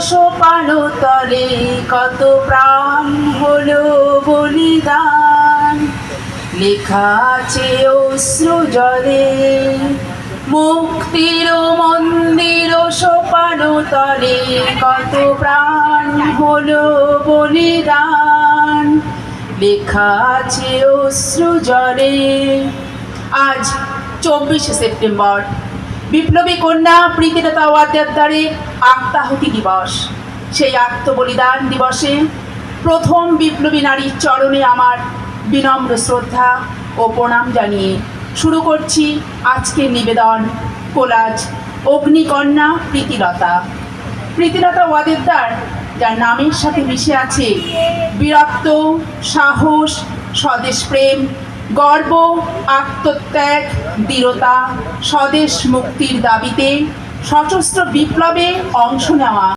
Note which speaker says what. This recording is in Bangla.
Speaker 1: সোপানো তলে কত প্রাণ হলো বলিদান। লেখা আছে অশ্রু জলে, মুক্তির মন্দির সোপানো তলে কত প্রাণ হলো বলিদান। লেখা আছে অশ্রু জলে। আজ চব্বিশে সেপ্টেম্বর বিপ্লবী কন্যা প্রীতিলতা ওয়াদ্দেদারে আত্মাহুতি দিবস। সেই আত্মবলিদান দিবসে প্রথম বিপ্লবী নারীর চরণে আমার বিনম্র শ্রদ্ধা ও প্রণাম জানিয়ে শুরু করছি আজকের নিবেদন কোলাজ অগ্নিকন্যা প্রীতিলতা। প্রীতিলতা ওয়াদেদার যার নামের সাথে মিশে আছে বীরত্ব, সাহস স্বদেশপ্রেম গর্ব আত্মত্যাগ দৃঢ়তা স্বদেশ মুক্তির দাবিতে সশস্ত্র বিপ্লবে অংশ নেওয়া।